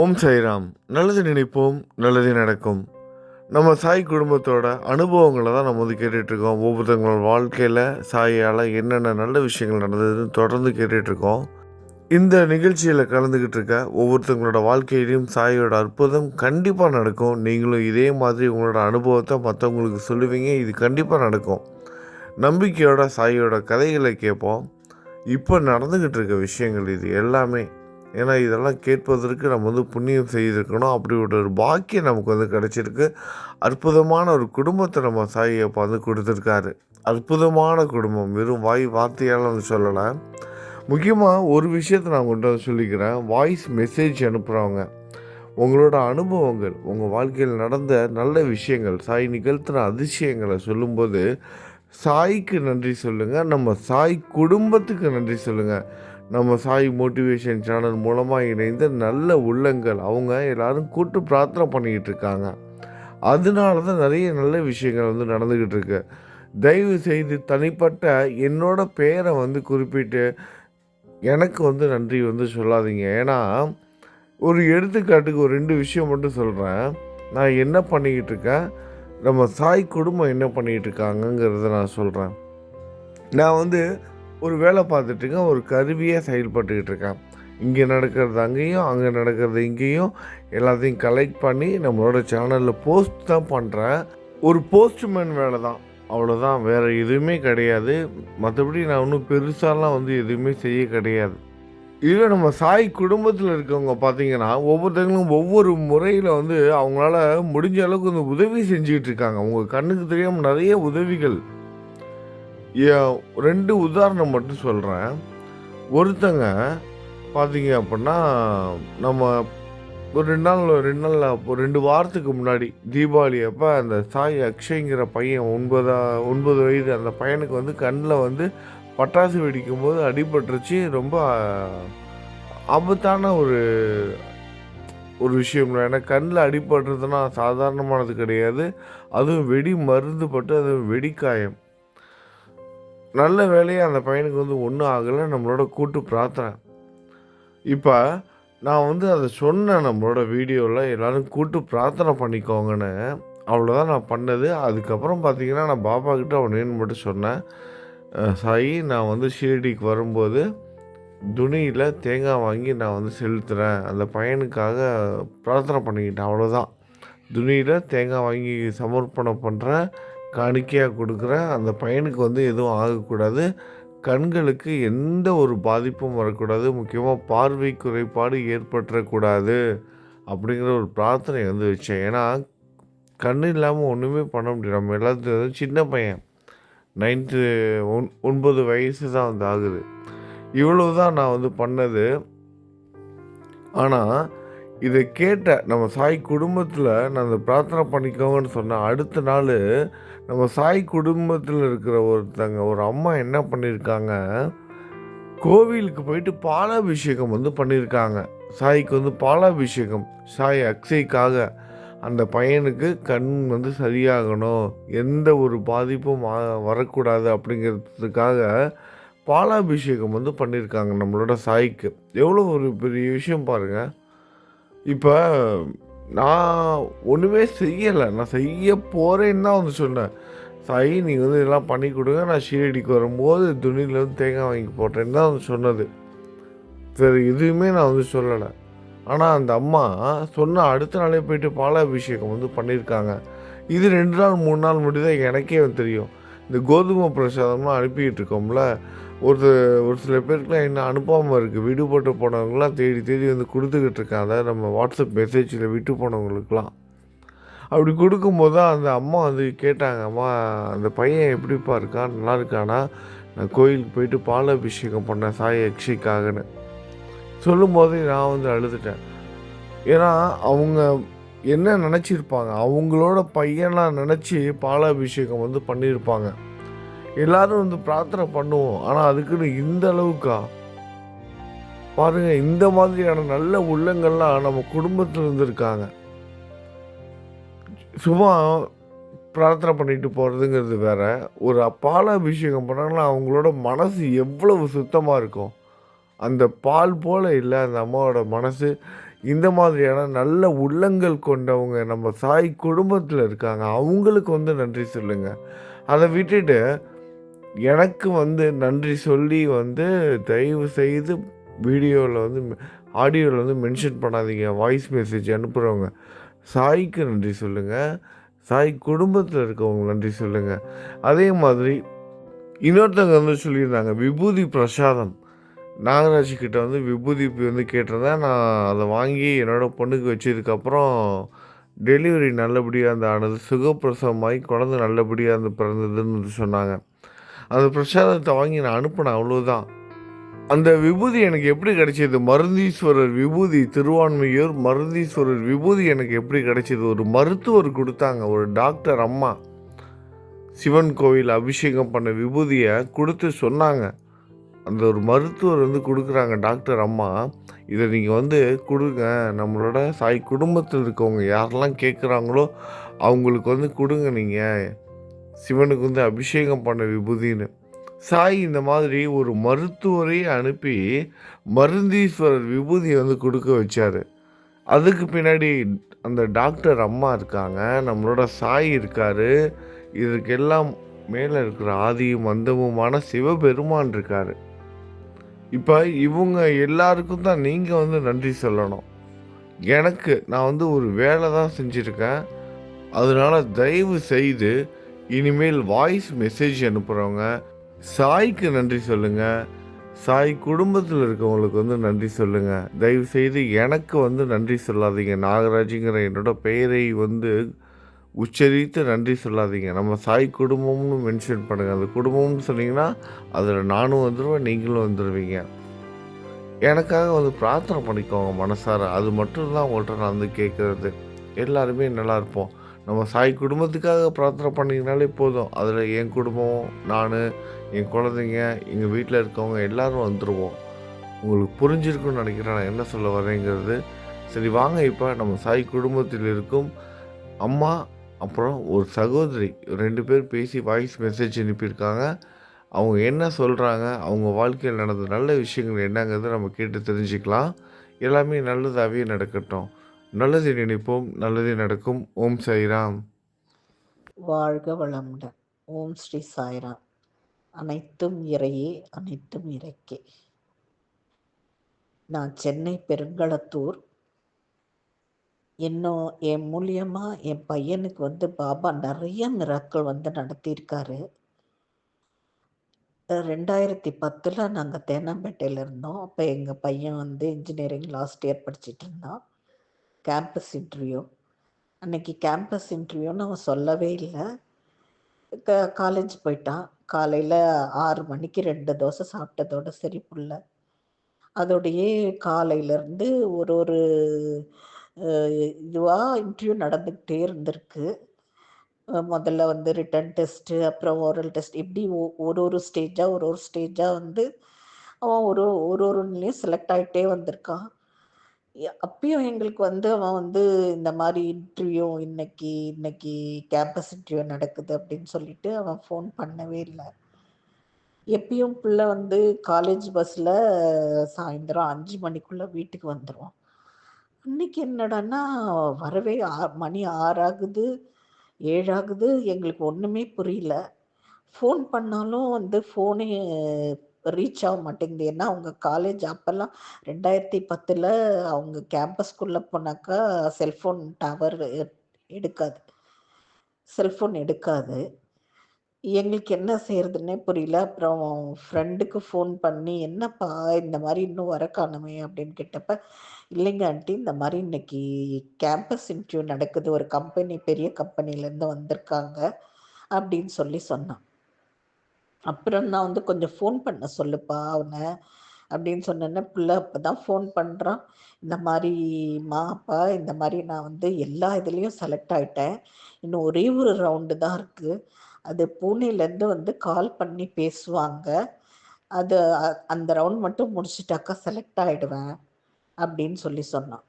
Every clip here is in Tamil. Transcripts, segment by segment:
ஓம் சாய்ராம். நல்லது நினைப்போம் நல்லது நடக்கும். நம்ம சாய் குடும்பத்தோட அனுபவங்களை தான் நம்ம வந்து கேட்டுட்ருக்கோம். ஒவ்வொருத்தவங்களோட வாழ்க்கையில் சாயால் என்னென்ன நல்ல விஷயங்கள் நடந்ததுன்னு தொடர்ந்து கேட்டுட்ருக்கோம். இந்த நிகழ்ச்சியில் கலந்துக்கிட்டு இருக்க ஒவ்வொருத்தவங்களோட வாழ்க்கையிலையும் சாயோட அற்புதம் கண்டிப்பாக நடக்கும். நீங்களும் இதே மாதிரி உங்களோட அனுபவத்தை மற்றவங்களுக்கு சொல்லுவீங்க இது கண்டிப்பாக நடக்கும். நம்பிக்கையோட சாயோட கதைகளை கேட்போம். இப்போ நடந்துக்கிட்டு இருக்க விஷயங்கள் இது எல்லாமே ஏன்னா இதெல்லாம் கேட்பதற்கு நம்ம வந்து புண்ணியம் செய்திருக்கணும். அப்படி ஒரு பாக்கியம் நமக்கு வந்து கிடச்சிருக்கு. அற்புதமான ஒரு குடும்பத்தை நம்ம சாய் அப்பா வந்து கொடுத்துருக்காரு. அற்புதமான குடும்பம். வெறும் வாய் வார்த்தையால் வந்து சொல்லலை. முக்கியமாக ஒரு விஷயத்தை நான் கொண்டு வந்து சொல்லிக்கிறேன். வாய்ஸ் மெசேஜ் அனுப்புகிறவங்க உங்களோட அனுபவங்கள் உங்கள் வாழ்க்கையில் நடந்த நல்ல விஷயங்கள் சாய் நிகழ்த்தின அதிசயங்களை சொல்லும்போது சாய்க்கு நன்றி சொல்லுங்கள் நம்ம சாய் குடும்பத்துக்கு நன்றி சொல்லுங்கள் நம்ம சாய் மோட்டிவேஷன் சேனல் மூலமாக இணைந்த நல்ல உள்ளங்கள் அவங்க எல்லாரும் கூட்டு பிரார்த்தனை பண்ணிக்கிட்டு இருக்காங்க. அதனால தான் நிறைய நல்ல விஷயங்கள் வந்து நடந்துக்கிட்டு இருக்கு. தயவு செய்து தனிப்பட்ட என்னோட பெயரை வந்து குறிப்பிட்டு எனக்கு வந்து நன்றி வந்து சொல்லாதீங்க. ஏன்னா ஒரு எடுத்துக்காட்டுக்கு ஒரு ரெண்டு விஷயம் மட்டும் சொல்கிறேன் நான் என்ன பண்ணிக்கிட்டு இருக்கேன்? நம்ம சாய் குடும்பம் என்ன பண்ணிக்கிட்டு இருக்காங்கங்கிறத நான் சொல்கிறேன் நான் வந்து ஒரு வேலை பார்த்துட்டுங்க ஒரு கருவியாக செயல்பட்டுக்கிட்டு இருக்கேன். இங்கே நடக்கிறது அங்கேயும் அங்கே நடக்கிறது இங்கேயும் எல்லாத்தையும் கலெக்ட் பண்ணி நம்மளோட சேனலில் போஸ்ட் தான் பண்ணுறேன் ஒரு போஸ்ட்மேன் வேலை தான். அவ்வளோதான் வேறு எதுவுமே கிடையாது. மற்றபடி நான் ஒன்றும் பெருசாலாம் வந்து எதுவுமே செய்ய கிடையாது. இதுவே நம்ம சாய் குடும்பத்தில் இருக்கவங்க பார்த்தீங்கன்னா ஒவ்வொருத்தங்களும் ஒவ்வொரு முறையில் வந்து அவங்களால முடிஞ்ச அளவுக்கு வந்து உதவி செஞ்சுக்கிட்டு இருக்காங்க. அவங்க கண்ணுக்கு தெரியாமல் நிறைய உதவிகள். ரெண்டு உதாரணம் மட்டும் சொல்கிறேன் ஒருத்தங்க பார்த்தீங்க அப்படின்னா நம்ம ஒரு ரெண்டு நாள் ரெண்டு நாள் ஒரு ரெண்டு வாரத்துக்கு முன்னாடி தீபாவளி அப்போ அந்த சாய் அக்ஷய்ங்கிற பையன் ஒன்பதா ஒன்பது வயது அந்த பையனுக்கு வந்து கண்ணில் வந்து பட்டாசு வெடிக்கும் போது அடிபட்டுருச்சு. ரொம்ப ஆபத்தான ஒரு ஒரு விஷயம். ஏன்னா கண்ணில் அடிபடுறதுனா சாதாரணமானது கிடையாது. அதுவும் வெடி மருந்து பட்டு அதுவும் வெடிக்காயம். நல்ல வேலையாக அந்த பையனுக்கு வந்து ஒன்றும் ஆகலை நம்மளோட கூட்டு பிரார்த்தனை. இப்போ நான் வந்து அதை சொன்னேன் நம்மளோட வீடியோவில் எல்லோரும் கூட்டு பிரார்த்தனை பண்ணிக்கோங்கன்னு அவ்வளோதான் நான் பண்ணது. அதுக்கப்புறம் பார்த்தீங்கன்னா நான் பாபா கிட்ட அவனேன்னு மட்டும் சொன்னேன். சாயி நான் வந்து ஷீரடிக்கு வரும்போது துணியில் தேங்காய் வாங்கி நான் வந்து செலுத்துகிறேன் அந்த பையனுக்காக பிரார்த்தனை பண்ணிக்கிட்டேன் அவ்வளோதான் துணியில் தேங்காய் வாங்கி சமர்ப்பணம் பண்ணுறேன் காணிக்கையாக கொடுக்குறேன். அந்த பையனுக்கு வந்து எதுவும் ஆகக்கூடாது. கண்களுக்கு எந்த ஒரு பாதிப்பும் வரக்கூடாது. முக்கியமாக பார்வை குறைபாடு ஏற்பட்டுறக்கூடாது அப்படிங்கிற ஒரு பிரார்த்தனை வந்து வச்சேன். ஏன்னா கண் இல்லாமல் ஒன்றுமே பண்ண முடியாது நம்ம எல்லாத்தையும் சின்ன பையன். நைன்த்து ஒன் ஒன்பது வயசு தான் வந்து ஆகுது. இவ்வளவு தான் நான் வந்து பண்ணது. ஆனால் இதை கேட்ட நம்ம சாய் குடும்பத்தில் நான் அந்த பிரார்த்தனை பண்ணிக்கோங்கன்னு சொன்னேன் அடுத்த நாள் நம்ம சாய் குடும்பத்தில் இருக்கிற ஒருத்தங்க ஒரு அம்மா என்ன பண்ணியிருக்காங்க கோவிலுக்கு போயிட்டு பாலாபிஷேகம் வந்து பண்ணியிருக்காங்க சாய்க்கு வந்து பாலாபிஷேகம். சாய் அக்ஷய்க்காக அந்த பையனுக்கு கண் வந்து சரியாகணும். எந்த ஒரு பாதிப்பும் வரக்கூடாது அப்படிங்கிறதுக்காக பாலாபிஷேகம் வந்து பண்ணியிருக்காங்க நம்மளோட சாய்க்கு. எவ்வளோ ஒரு பெரிய விஷயம் பாருங்கள் இப்போ நான் ஒன்றுமே செய்யலை. நான் செய்ய போகிறேன்னு தான் வந்து சொன்னேன். சாய் நீங்கள் வந்து இதெல்லாம் பண்ணி கொடுங்க. நான் ஷீரடிக்கு வரும்போது துணியில் வந்து தேங்காய் வாங்கி போட்டேன்னு தான் வந்து சொன்னது. சரி எதுவுமே நான் வந்து சொல்லலை. ஆனால் அந்த அம்மா சொன்ன அடுத்த நாளே போயிட்டு பாலாபிஷேகம் வந்து பண்ணியிருக்காங்க. இது ரெண்டு நாள் மூணு நாள் முன்னாடி எனக்கே வந்து தெரியும். இந்த கோதுமை பிரசாதம்லாம் அனுப்பிக்கிட்டு இருக்கோம்ல. ஒரு ஒரு சில பேருக்குலாம் என்ன அனுப்பாமல் இருக்குது விடு போட்டு போனவங்களாம் தேடி தேடி வந்து கொடுத்துக்கிட்டு இருக்காங்க. அதாவது நம்ம வாட்ஸ்அப் மெசேஜில் விட்டு போனவங்களுக்குலாம். அப்படி கொடுக்கும்போது தான் அந்த அம்மா வந்து கேட்டாங்க அம்மா அந்த பையன் எப்படிப்பா இருக்கான்? நல்லா இருக்கானா? நான் கோயிலுக்கு போயிட்டு பாலாபிஷேகம் பண்ணேன் சாய அக்ஷய்க்காகன்னு. சொல்லும்போது நான் வந்து அழுதுட்டேன். ஏன்னா அவங்க என்ன நினச்சிருப்பாங்க? அவங்களோட பையனாக நினச்சி பாலாபிஷேகம் வந்து பண்ணியிருப்பாங்க. எல்லாரும் வந்து பிரார்த்தனை பண்ணுவோம். ஆனால் அதுக்குன்னு இந்த அளவுக்கா? பாருங்க இந்த மாதிரியான நல்ல உள்ளங்கள்லாம் நம்ம குடும்பத்தில் இருந்திருக்காங்க. சும்மா பிரார்த்தனை பண்ணிட்டு போகிறதுங்கிறது வேற. ஒரு பால் அபிஷேகம் பண்ணாங்கன்னா அவங்களோட மனசு எவ்வளவு சுத்தமாக இருக்கும். அந்த பால் போல் இல்லை அந்த அம்மாவோட மனசு. இந்த மாதிரியான நல்ல உள்ளங்கள் கொண்டவங்க நம்ம சாய் குடும்பத்தில் இருக்காங்க. அவங்களுக்கு வந்து நன்றி சொல்லுங்கள் அதை விட்டுட்டு எனக்கு வந்து நன்றி சொல்லி வந்து தயவு செய்து வீடியோவில் வந்து ஆடியோவில் வந்து மென்ஷன் பண்ணாதீங்க. வாய்ஸ் மெசேஜ் அனுப்புகிறவங்க சாய்க்கு நன்றி சொல்லுங்கள் சாய் குடும்பத்தில் இருக்கவங்க நன்றி சொல்லுங்கள் அதே மாதிரி இன்னொருத்தவங்க வந்து சொல்லியிருந்தாங்க விபூதி பிரசாதம். நாகராஜ் கிட்ட வந்து விபூதி வந்து கேட்டிருந்தேன் நான் அதை வாங்கி என்னோடய பொண்ணுக்கு வச்சதுக்கப்புறம் டெலிவரி நல்லபடியாக அந்த ஆனது சுகப்பிரசவமாகி குழந்தை நல்லபடியாக அந்த பிறந்ததுன்னு சொன்னாங்க. அந்த பிரசாதத்தை வாங்கி நான் அனுப்பினேன் அவ்வளோதான் அந்த விபூதி எனக்கு எப்படி கிடைச்சது? மருந்தீஸ்வரர் விபூதி திருவான்மையூர் மருந்தீஸ்வரர் விபூதி எனக்கு எப்படி கிடைச்சது? ஒரு மருத்துவர் கொடுத்தாங்க ஒரு டாக்டர் அம்மா. சிவன் கோவில் அபிஷேகம் பண்ண விபூதியை கொடுத்து சொன்னாங்க. அந்த ஒரு மருத்துவர் வந்து கொடுக்குறாங்க டாக்டர் அம்மா. இதை நீங்கள் வந்து கொடுங்க நம்மளோட சாய் குடும்பத்தில் இருக்கவங்க யாரெல்லாம் கேட்குறாங்களோ அவங்களுக்கு வந்து கொடுங்க நீங்கள் சிவனுக்கு வந்து அபிஷேகம் பண்ண விபூதின்னு. சாய் இந்த மாதிரி ஒரு மருத்துவரை அனுப்பி மருந்தீஸ்வரர் விபூதியை வந்து கொடுக்க வச்சார். அதுக்கு பின்னாடி அந்த டாக்டர் அம்மா இருக்காங்க. நம்மளோட சாய் இருக்கார். இதுக்கெல்லாம் மேலே இருக்கிற ஆதியும் அந்தமுமான சிவபெருமான் இருக்கார். இப்போ இவங்க எல்லாருக்கும் தான் நீங்கள் வந்து நன்றி சொல்லணும். எனக்கு நான் வந்து ஒரு வேலை தான் செஞ்சுருக்கேன். அதனால் தயவு செய்து இனிமேல் வாய்ஸ் மெசேஜ் அனுப்புகிறவங்க சாய்க்கு நன்றி சொல்லுங்கள் சாய் குடும்பத்தில் இருக்கவங்களுக்கு வந்து நன்றி சொல்லுங்கள் தயவு செய்து எனக்கு வந்து நன்றி சொல்லாதீங்க. நாகராஜுங்கிற என்னோட பெயரை வந்து உச்சரித்து நன்றி சொல்லாதீங்க. நம்ம சாய் குடும்பம்னு மென்ஷன் பண்ணுங்கள் அந்த குடும்பம்னு சொன்னீங்கன்னா அதில் நானும் வந்துடுவேன் நீங்களும் வந்துடுவீங்க எனக்காக வந்து பிரார்த்தனை பண்ணிக்கோங்க மனசார. அது மட்டும்தான் உங்கள்கிட்ட நான் வந்து கேட்குறது எல்லாருமே நல்லா இருப்போம். நம்ம சாய் குடும்பத்துக்காக பிரார்த்தனை பண்ணிங்கனாலே போதும். அதில் என் குடும்பம் நான் என் குழந்தைங்க எங்கள் வீட்டில் இருக்கவங்க எல்லோரும் வந்துடுவோம் உங்களுக்கு புரிஞ்சிருக்குன்னு நினைக்கிறேன். நான் என்ன சொல்ல வரேங்கிறது. சரி வாங்க இப்போ நம்ம சாய் குடும்பத்தில் இருக்கும் அம்மா அப்புறம் ஒரு சகோதரி. ரெண்டு பேர் பேசி வாய்ஸ் மெசேஜ் அனுப்பியிருக்காங்க. அவங்க என்ன சொல்கிறாங்க அவங்க வாழ்க்கையில் நடந்த நல்ல விஷயங்கள் என்னங்கிறத நம்ம கேட்டு தெரிஞ்சுக்கலாம். எல்லாமே நல்லதாகவே நடக்கட்டும். நல்லது நினைப்போம் நல்லது நடக்கும். ஓம் சாய்ராம். வாழ்க வளமுடன். ஓம் ஸ்ரீ சாய்ராம். அனைத்தும் இறையே அனைத்தும் இறைக்கே. நான் சென்னை பெருங்களத்தூர். இன்னும் என் மூலியமாக என் பையனுக்கு வந்து பாபா நிறைய மிராக்கள் வந்து நடத்தியிருக்காரு. ரெண்டாயிரத்தி பத்தில் நாங்கள் தேனாம்பேட்டையில் இருந்தோம். அப்போ எங்கள் பையன் வந்து இன்ஜினியரிங் லாஸ்ட் இயர் படிச்சுட்டு இருந்தான். கேம்பஸ் இன்டர்வியூ அன்னைக்கு கேம்பஸ் இன்டர்வியூன்னு அவன் சொல்லவே இல்லை. க காலேஜ் போயிட்டான். காலையில் ஆறு மணிக்கு ரெண்டு தோசை சாப்பிட்டதோட சரி புள்ள அதோடையே காலையிலேருந்து ஒரு ஒரு இதுவாக இன்டர்வியூ நடந்துக்கிட்டே இருந்திருக்கு. முதல்ல வந்து ரிட்டன் டெஸ்ட்டு அப்புறம் ஓரல் டெஸ்ட் இப்படி ஒரு ஒரு ஸ்டேஜாக ஒரு ஒரு ஸ்டேஜாக வந்து அவன் ஒரு ஒரு ஒருலேயும் செலக்ட் ஆகிட்டே வந்திருக்கான். அப்பயும் எங்களுக்கு வந்து அவன் வந்து இந்த மாதிரி இன்டர்வியூ இன்னைக்கு இன்னைக்கு கேம்பஸ் இன்டர்வியூ நடக்குது அப்படின்னு சொல்லிட்டு அவன் ஃபோன் பண்ணவே இல்லை. எப்பயும் பிள்ளை வந்து காலேஜ் பஸ்ஸில் சாயந்தரம் அஞ்சு மணிக்குள்ளே வீட்டுக்கு வந்துடுவான் இன்னைக்கு என்னடான்னா வரவே ஆ மணி ஆறாகுது ஏழாகுது எங்களுக்கு ஒன்றுமே புரியல. ஃபோன் பண்ணாலும் வந்து ஃபோனே ரீச் ஆக மாட்டேங்குது. ஏன்னா அவங்க காலேஜ் அப்போல்லாம் ரெண்டாயிரத்தி பத்தில் அவங்க கேம்பஸ்குள்ளே போனாக்கா செல்ஃபோன் டவர் எடுக்காது. செல்ஃபோன் எடுக்காது. எங்களுக்கு என்ன செய்யறதுன்னே புரியல. அப்புறம் ஃப்ரெண்டுக்கு ஃபோன் பண்ணி என்னப்பா இந்த மாதிரி இன்னும் வர காணுமே அப்படின்னு கேட்டப்ப இல்லைங்க ஆண்டி இந்த மாதிரி இன்னைக்கு கேம்பஸ் இன்டர்வியூ நடக்குது. ஒரு கம்பெனி பெரிய கம்பெனிலேருந்து வந்திருக்காங்க அப்படின்னு சொல்லி சொன்னான். அப்புறம் நான் வந்து கொஞ்சம் ஃபோன் பண்ண சொல்லுப்பா அவனை. அப்படின்னு சொன்னேன்னா பிள்ளை அப்போ தான் ஃபோன் பண்ணுறான் இந்த மாதிரி மாப்பா இந்த மாதிரி நான் வந்து எல்லா இதுலேயும் செலக்ட் ஆகிட்டேன் இன்னும் ஒரே ஒரு ரவுண்டு தான் இருக்குது அது பூனேலேருந்து வந்து கால் பண்ணி பேசுவாங்க. அது அந்த ரவுண்ட் மட்டும் முடிச்சிட்டாக்கா செலக்ட் ஆகிடுவேன் அப்படின்னு சொல்லி சொன்னான்.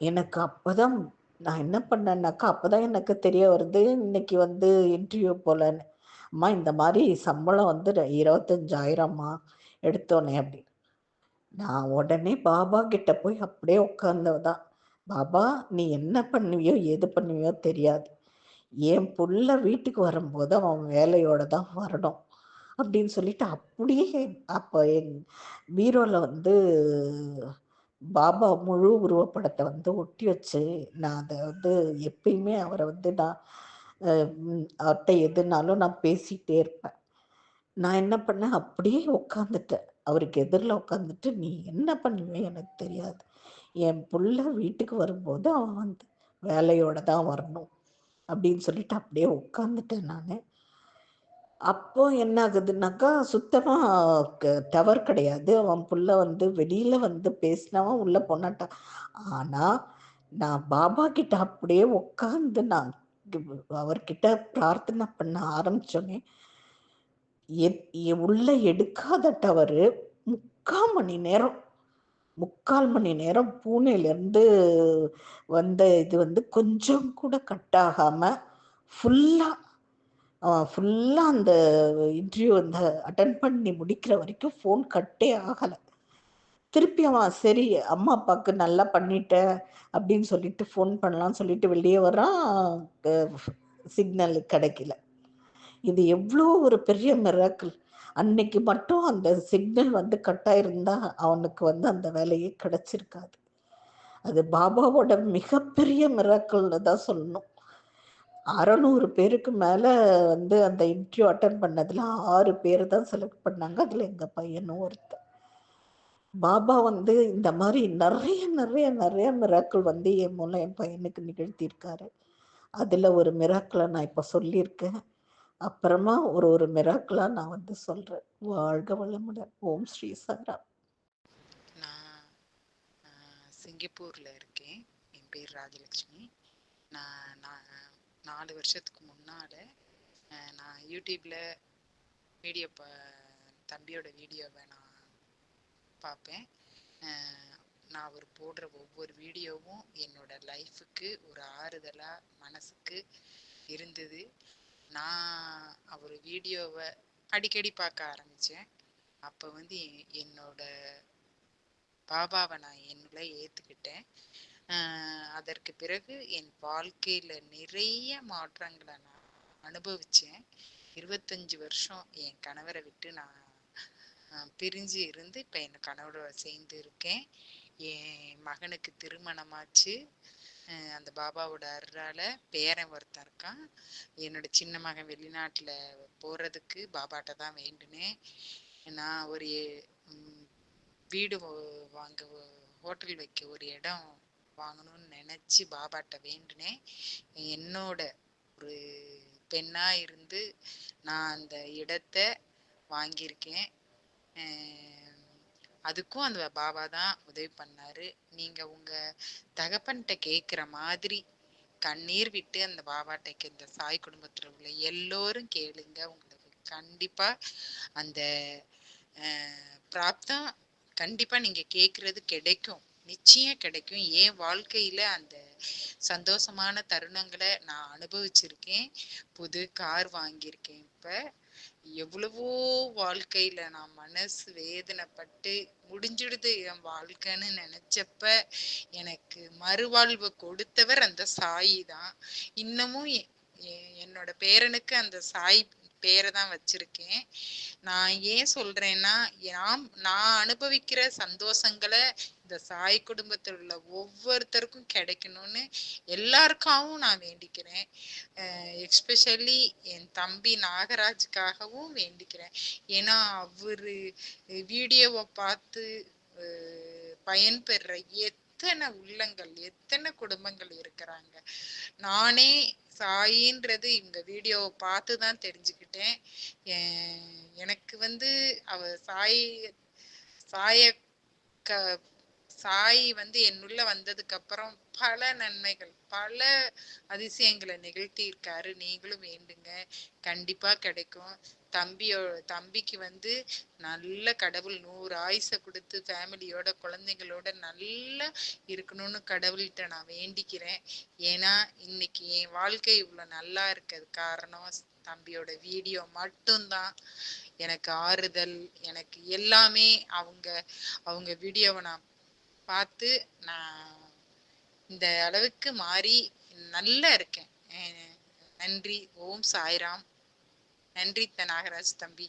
எனக்கு அப்போ தான் நான் என்ன பண்ணேன்னாக்கா அப்போ தான் எனக்கு தெரிய வருது இன்னைக்கு வந்து இன்டர்வியூ போலன்னு. அம்மா இந்த மாதிரி சம்பளம் வந்து இருபத்தஞ்சாயிரம்மா எடுத்தோன்னே அப்படின்னு நான் உடனே பாபா கிட்ட போய் அப்படியே உட்கார்ந்தவதான் பாபா நீ என்ன பண்ணுவியோ எது பண்ணுவியோ தெரியாது. என் புள்ள வீட்டுக்கு வரும்போது அவன் வேலையோட தான் வரணும் அப்படின்னு சொல்லிட்டு அப்படியே அப்போ என் பீரோவில் வந்து பாபா முழு உருவப்படத்தை வந்து ஒட்டி வச்சு நான் அதை வந்து எப்பயுமே அவரை வந்து நான் அவர்கிட்ட எதுனாலும் நான் பேசிகிட்டே இருப்பேன். நான் என்ன பண்ணேன்? அப்படியே உட்காந்துட்டேன் அவருக்கு எதிரில் உட்காந்துட்டு நீ என்ன பண்ணுவே? எனக்கு தெரியாது. என் புள்ள வீட்டுக்கு வரும்போது அவன் வந்து வேலையோட தான் வரணும். அப்படின்னு சொல்லிட்டு அப்படியே உட்காந்துட்டேன் நான். அப்போ என்ன ஆகுதுன்னாக்கா சுத்தமாக டவர் கிடையாது. அவன் புள்ள வந்து வெளியில் வந்து பேசினவன் உள்ளே போனாட்டான் ஆனால் நான் பாபா கிட்ட அப்படியே உட்காந்து நான் அவர்கிட்ட பிரார்த்தனை பண்ண ஆரம்பிச்சோன்னே எத்- உள்ள எடுக்காத டவரு முக்கால் மணி நேரம் முக்கால் மணி நேரம் பூனேலேருந்து வந்த இது வந்து கொஞ்சம் கூட கட் ஆகாம ஃபுல்லாக ஃபுல்லாக அந்த இன்டர்வியூ அந்த அட்டன் பண்ணி முடிக்கிற வரைக்கும் ஃபோன் கட்டே ஆகலை. திருப்பி அவன் சரி அம்மா அப்பாவுக்கு நல்லா பண்ணிட்டேன் அப்படின்னு சொல்லிட்டு ஃபோன் பண்ணலாம்னு சொல்லிட்டு வெளியே வரான் சிக்னல் கிடைக்கல. இது எவ்வளோ ஒரு பெரிய மிராக்கிள் அன்னைக்கு மட்டும் அந்த சிக்னல் வந்து கட் அவனுக்கு வந்து அந்த வேலையே கிடைச்சிருக்காது. அது பாபாவோட மிகப்பெரிய மிராக்கள்னு தான் சொல்லணும். அறநூறு பேருக்கு மேலே வந்து அந்த இன்டர்வியூ அட்டன் பண்ணதில் ஆறு பேர் தான் செலக்ட் பண்ணாங்க. அதில் எங்கள் பையனும் ஒருத்தன். பாபா வந்து இந்த மாதிரி நிறைய நிறைய நிறைய மிராக்கள் வந்து என் மூலம் என் பையனுக்கு நிகழ்த்தியிருக்காரு. அதில் ஒரு மிராக்களை நான் இப்போ சொல்லியிருக்கேன். அப்புறமா ஒரு ஒரு மிராக்களாக நான் வந்து சொல்கிறேன் வாழ்க வளமுடன். ஓம் ஸ்ரீ சாரா நான் சிங்கப்பூரில் இருக்கேன். என் பேர் ராஜலட்சுமி. நான் நான் நாலு வருஷத்துக்கு முன்னால் நான் யூடியூப்பில் வீடியோ ப தம்பியோட வீடியோவை நான் பார்ப்பேன். நான் அவர் போடுற ஒவ்வொரு வீடியோவும் என்னோட லைஃபுக்கு ஒரு ஆறுதலாக மனசுக்கு இருந்தது. நான் அவர் வீடியோவை அடிக்கடி பார்க்க ஆரம்பித்தேன் அப்போ வந்து எ- என்னோட பாபாவை நான் என்னுள்ள ஏற்றுக்கிட்டேன் அதற்கு பிறகு என் வாழ்க்கையில் நிறைய மாற்றங்களை நான் அனுபவித்தேன் இருபத்தஞ்சு வருஷம் என் கணவரை விட்டு நான் பிரிஞ்சு இருந்து இப்போ என் கணவரோட சேர்ந்து இருக்கேன். என் மகனுக்கு திருமணமாச்சு. அந்த பாபாவோட அருளால் பேரன் ஒருத்தன் இருக்கான். என்னோட சின்ன மகன் வெளிநாட்டில் போகிறதுக்கு பாபாட்ட தான் வேண்டுனேன். நான் ஒரு வீடு வாங்க ஹோட்டல் வைக்க ஒரு இடம் வாங்கணும்னு நினச்சி பாபாட்ட வேண்டினேன். என்னோட ஒரு பெண்ணாக இருந்து நான் அந்த இடத்த வாங்கியிருக்கேன். அதுக்கும் அந்த பாபா தான் உதவி பண்ணாரு. நீங்க உங்க தகப்பன்கிட்ட கேட்குற மாதிரி கண்ணீர் விட்டு அந்த பாபாட்ட இந்த சாய் குடும்பத்தில் உள்ள எல்லோரும் கேளுங்க. உங்களுக்கு கண்டிப்பா அந்த பிராப்தம் கண்டிப்பா நீங்க கேக்குறது கிடைக்கும். நிச்சயம் கிடைக்கும். என் வாழ்க்கையில அந்த சந்தோஷமான தருணங்களை நான் அனுபவிச்சிருக்கேன். புது கார் வாங்கியிருக்கேன் இப்போ. எவ்வளவோ வாழ்க்கையில நான் மனசு வேதனைப்பட்டு முடிஞ்சிடுது என் வாழ்க்கைன்னு நினைச்சப்ப எனக்கு மறுவாழ்வு கொடுத்தவர் அந்த சாயி தான். இன்னமும் எ- எ- என்னோட பேரனுக்கு அந்த சாய் பேரை தான் வச்சிருக்கேன். நான் ஏன் சொல்றேன்னா நான் நான் அனுபவிக்கிற சந்தோஷங்களை இந்த சாய் குடும்பத்தில் உள்ள ஒவ்வொருத்தருக்கும் கிடைக்கணும்னு எல்லாருக்காகவும் நான் வேண்டிக்கிறேன். எஸ்பெஷலி என் தம்பி நாகராஜுக்காகவும் வேண்டிக்கிறேன். ஏன்னா அவரு வீடியோவை பார்த்து பயன்பெற எத்தனை உள்ளங்கள் எத்தனை குடும்பங்கள் இருக்கிறாங்க. நானே சாயின்றது இவங்க வீடியோவை பார்த்து தான் தெரிஞ்சுக்கிட்டேன் எனக்கு வந்து அவ சாய் சாய க சாய் வந்து என்னுள்ள வந்ததுக்கு அப்புறம் பல நன்மைகள் பல அதிசயங்களை நிகழ்த்தி இருக்காரு நீங்களும் வேண்டுங்க. கண்டிப்பா கிடைக்கும். தம்பியோ தம்பிக்கு வந்து நல்ல கடவுள் நூறு ஆயுசை கொடுத்து ஃபேமிலியோட குழந்தைங்களோட நல்லா இருக்கணும்னு கடவுள்கிட்ட நான் வேண்டிக்கிறேன். ஏன்னா இன்னைக்கு என் வாழ்க்கை இவ்வளவு நல்லா இருக்கிறது காரணம் தம்பியோட வீடியோ மட்டும்தான். எனக்கு ஆறுதல் எனக்கு எல்லாமே அவங்க அவங்க வீடியோவை நான் பார்த்து நான் இந்த அளவுக்கு மாறி நல்லா இருக்கேன். நன்றி. ஓம் சாய்ராம். நன்றி த நாகராஜ் தம்பி.